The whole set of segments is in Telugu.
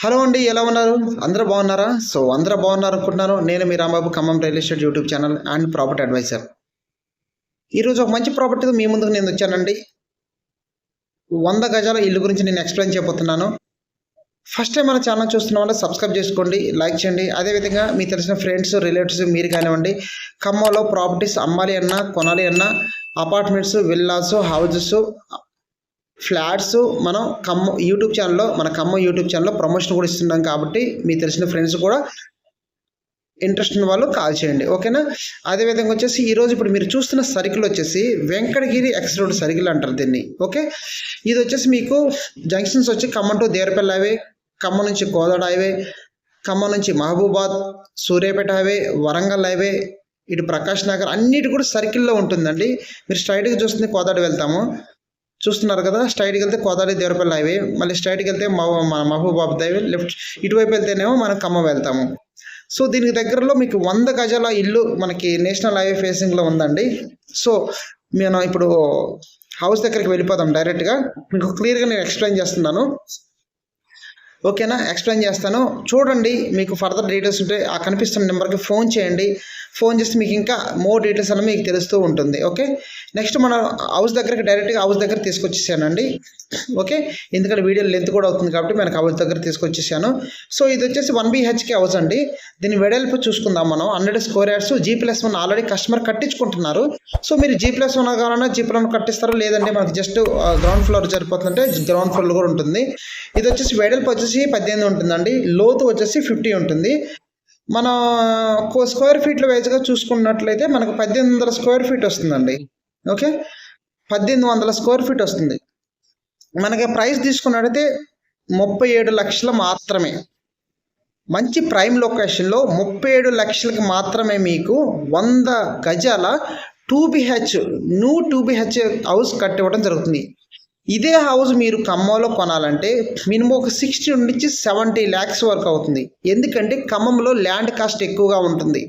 హలో అండి ఎలా ఉన్నారు? అందరూ బాగున్నారా? సో అందరూ బాగున్నారు అనుకుంటున్నాను నేను మీ Rambabu Khammam real estate YouTube channel and property advisor. ఈరోజు ఒక మంచి ప్రాపర్టీతో మీ ముందుకు నేను వచ్చానండి. వంద గజాల ఇల్లు గురించి నేను ఎక్స్ప్లెయిన్ చేయబోతున్నాను. ఫస్ట్ టైం మన ఛానల్ చూస్తున్న వాళ్ళు సబ్స్క్రైబ్ చేసుకోండి లైక్ చేయండి. అదేవిధంగా మీకు తెలిసిన ఫ్రెండ్స్ రిలేటివ్స్ మీరు కానివ్వండి ఖమ్మంలో ప్రాపర్టీస్ అమ్మాలి అన్నా కొనాలి అన్నా అపార్ట్మెంట్స్ విల్లాస్ హౌజెస్ ఫ్లాట్స్ మనం ఖమ్మం యూట్యూబ్ ఛానల్లో మన ఖమ్మం యూట్యూబ్ ఛానల్లో ప్రమోషన్ కూడా ఇస్తున్నాం కాబట్టి మీకు తెలిసిన ఫ్రెండ్స్ కూడా ఇంట్రెస్ట్ ఉన్న వాళ్ళు కాల్ చేయండి. ఓకేనా? అదేవిధంగా వచ్చేసి ఈరోజు ఇప్పుడు మీరు చూస్తున్న సర్కిల్ వచ్చేసి వెంకటగిరి ఎక్స్ రోడ్ సర్కిల్ అంటారు దీన్ని. ఓకే? ఇది వచ్చేసి మీకు జంక్షన్స్ వచ్చి ఖమ్మం టు దేవరపల్లి హైవే ఖమ్మం నుంచి కోదాడ హైవే ఖమ్మం నుంచి మహబూబాద్ సూర్యాపేట హైవే వరంగల్ హైవే ఇటు ప్రకాష్ నగర్ అన్నిటి కూడా సర్కిల్లో ఉంటుందండి. మీరు స్ట్రైట్గా చూస్తుంది కోదాడ వెళ్తాము. చూస్తున్నారు కదా స్ట్రైట్కి వెళ్తే కోదాలి దేవరపల్లి హైవే మళ్ళీ స్ట్రైట్కి వెళ్తే మన మహబూబాబాద్ హైవే లెఫ్ట్ ఇటువైపు వెళ్తేనేమో మనం ఖమ్మం వెళ్తాము. సో దీనికి దగ్గరలో మీకు వంద గజాల ఇల్లు మనకి నేషనల్ హైవే ఫేసింగ్లో ఉందండి. సో నేను ఇప్పుడు హౌస్ దగ్గరికి వెళ్ళిపోదాం డైరెక్ట్గా మీకు క్లియర్గా నేను ఎక్స్ప్లెయిన్ చేస్తున్నాను. ఓకేనా ఎక్స్ప్లెయిన్ చేస్తాను. చూడండి మీకు ఫర్దర్ డీటెయిల్స్ ఉంటే ఆ కనిపిస్తున్న నెంబర్కి ఫోన్ చేయండి. ఫోన్ చేస్తే మీకు ఇంకా మోర్ డీటెయిల్స్ అన్న మీకు తెలుస్తూ ఉంటుంది ఓకే? నెక్స్ట్ మన హౌస్ దగ్గరికి డైరెక్ట్గా హౌస్ దగ్గర తీసుకొచ్చేసానండి ఓకే? ఎందుకంటే వీడియో లెంత్ కూడా అవుతుంది కాబట్టి మనకు హౌస్ దగ్గర తీసుకొచ్చేసాను. సో ఇది వచ్చేసి వన్ బీహెచ్కే హౌస్ అండి. దీని వెడల్పు చూసుకుందాం మనం. Hundred square yards G plus one already customer కట్టించుకుంటున్నారు. So మీరు జీ ప్లస్ వన్ కావాలన్నా జీ ప్లస్ కట్టిస్తారు లేదంటే మనకి జస్ట్ గ్రౌండ్ ఫ్లోర్ సరిపోతుందంటే గ్రౌండ్ ఫ్లోర్ కూడా ఉంటుంది. ఇది వచ్చేసి వెడల్పు వచ్చేసి పద్దెనిమిది ఉంటుందండి. లోతు వచ్చేసి ఫిఫ్టీ ఉంటుంది. మన స్క్వేర్ ఫీట్ల వైజ్గా చూసుకున్నట్లయితే మనకు పద్దెనిమిది వందల స్క్వేర్ ఫీట్ వస్తుందండి. ఓకే? పద్దెనిమిది వందల స్క్వేర్ ఫీట్ వస్తుంది. మనకి ప్రైస్ తీసుకున్నట్టయితే ముప్పై ఏడు లక్షలు మాత్రమే. మంచి ప్రైమ్ లొకేషన్లో ముప్పై ఏడు లక్షలకి మాత్రమే మీకు వంద గజాల two BH new two BH house కట్టివ్వడం జరుగుతుంది. ఇదే హౌస్ మీరు ఖమ్మంలో కొనాలంటే మినిమం ఒక సిక్స్టీ నుంచి సెవెంటీ ల్యాక్స్ వరకు అవుతుంది. ఎందుకంటే ఖమ్మంలో ల్యాండ్ కాస్ట్ ఎక్కువగా ఉంటుంది.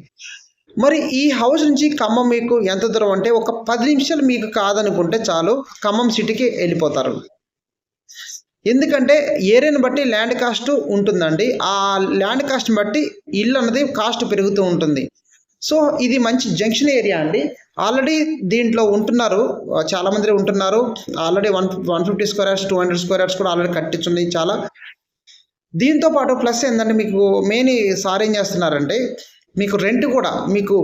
మరి ఈ హౌస్ నుంచి ఖమ్మం మీకు ఎంత దూరం అంటే ఒక పది నిమిషాలు మీకు కాదనుకుంటే చాలు ఖమ్మం సిటీకి వెళ్ళిపోతారు. ఎందుకంటే ఏరియాని బట్టి ల్యాండ్ కాస్ట్ ఉంటుందండి. ఆ ల్యాండ్ కాస్ట్ బట్టి ఇల్లు అన్నది కాస్ట్ పెరుగుతూ ఉంటుంది. సో ఇది మంచి జంక్షన్ ఏరియా అండి. ఆల్రెడీ దీంట్లో ఉంటున్నారు చాలామంది ఉంటున్నారు. Already one one fifty square yards two hundred square yards కూడా ఆల్రెడీ కట్టించున్నాయి చాలా. దీంతో పాటు ప్లస్ ఏంటంటే మీకు మెయిన్ సార్ ఏం చేస్తున్నారంటే మీకు రెంట్ కూడా మీకు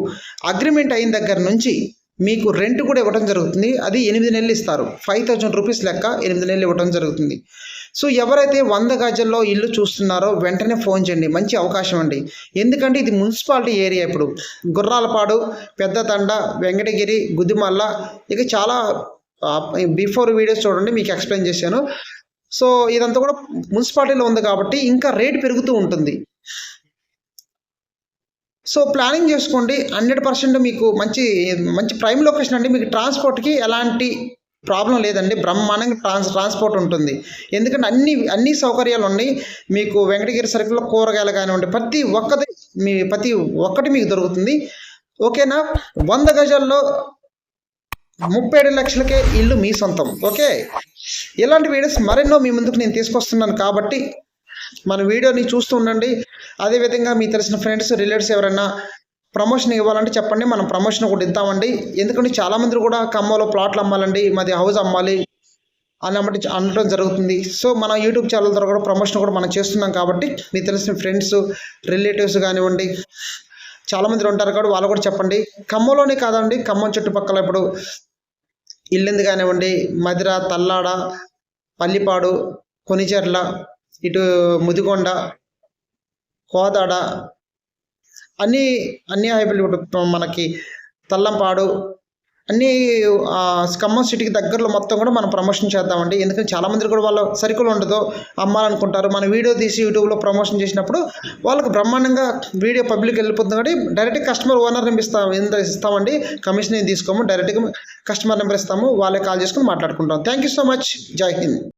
అగ్రిమెంట్ అయిన దగ్గర నుంచి మీకు రెంట్ కూడా ఇవ్వడం జరుగుతుంది. అది ఎనిమిది నెలలు ఇస్తారు. ఫైవ్ థౌజండ్ రూపీస్ లెక్క ఎనిమిది నెలలు ఇవ్వడం జరుగుతుంది. సో ఎవరైతే వంద గజల్లో ఇల్లు చూస్తున్నారో వెంటనే ఫోన్ చేయండి. మంచి అవకాశం అండి. ఎందుకంటే ఇది మున్సిపాలిటీ ఏరియా ఇప్పుడు. గుర్రాలపాడు పెద్దతండ వెంకటగిరి గుద్దిమల్ల ఇక చాలా బిఫోర్ వీడియోస్ చూడండి మీకు ఎక్స్ప్లెయిన్ చేశాను. సో ఇదంతా కూడా మున్సిపాలిటీలో ఉంది కాబట్టి ఇంకా రేట్ పెరుగుతూ ఉంటుంది. సో ప్లానింగ్ చేసుకోండి. హండ్రెడ్ పర్సెంట్ మీకు మంచి మంచి ప్రైమ్ లొకేషన్ అండి. మీకు ట్రాన్స్పోర్ట్కి ఎలాంటి ప్రాబ్లం లేదండి. బ్రహ్మాండంగా ట్రాన్స్ ట్రాన్స్పోర్ట్ ఉంటుంది. ఎందుకంటే అన్ని అన్ని సౌకర్యాలు ఉన్నాయి. మీకు వెంకటగిరి సర్కిల్లో కూరగాయలు కానివ్వండి ప్రతి ఒక్కటి మీ ప్రతి ఒక్కటి మీకు దొరుకుతుంది. ఓకేనా? వంద గజాల్లో ముప్పై ఏడు లక్షలకే ఇల్లు మీ సొంతం. ఓకే? ఇలాంటి వీడియోస్ మరెన్నో మీ ముందుకు నేను తీసుకొస్తున్నాను కాబట్టి మన వీడియోని చూస్తూ ఉండండి. అదేవిధంగా మీ తెలిసిన ఫ్రెండ్స్ రిలేటివ్స్ ఎవరైనా ప్రమోషన్ ఇవ్వాలంటే చెప్పండి. మనం ప్రమోషన్ కూడా ఇద్దామండి. ఎందుకంటే చాలామంది కూడా ఖమ్మంలో ప్లాట్లు అమ్మాలండి. మాది హౌస్ అమ్మాలి అన్నమాట అనడం జరుగుతుంది. సో మన యూట్యూబ్ ఛానల్ ద్వారా కూడా ప్రమోషన్ కూడా మనం చేస్తున్నాం కాబట్టి మీకు తెలిసిన ఫ్రెండ్స్ రిలేటివ్స్ కానివ్వండి చాలామంది ఉంటారు కాబట్టి వాళ్ళు కూడా చెప్పండి. ఖమ్మంలోనే కాదండి. ఖమ్మం చుట్టుపక్కల ఇప్పుడు ఇల్లింది కానివ్వండి మదిర తల్లాడ పల్లిపాడు కొనిచెర్ల ఇటు ముదిగొండ కోదాడ అన్ని అన్ని హైబ్రిడ్ మనకి తల్లంపాడు అన్ని ఖమ్మం సిటీకి దగ్గరలో మొత్తం కూడా మనం ప్రమోషన్ చేద్దామండి. ఎందుకంటే చాలామంది కూడా వాళ్ళ సరుకులు ఉండదు అమ్మాలనుకుంటారు. మన వీడియో తీసి యూట్యూబ్లో ప్రమోషన్ చేసినప్పుడు వాళ్ళకి బ్రహ్మాండంగా వీడియో పబ్లిక్ వెళ్ళిపోతుంది కాబట్టి డైరెక్ట్ కస్టమర్ ఓనర్ నెంబర్ ఇస్తాం ఎంత ఇస్తామండి. కమిషన్ తీసుకోము డైరెక్ట్గా కస్టమర్ నెంబర్ ఇస్తాము వాళ్ళే కాల్ చేసుకుని మాట్లాడుకుంటాం. Thank you so much. Jai Hind.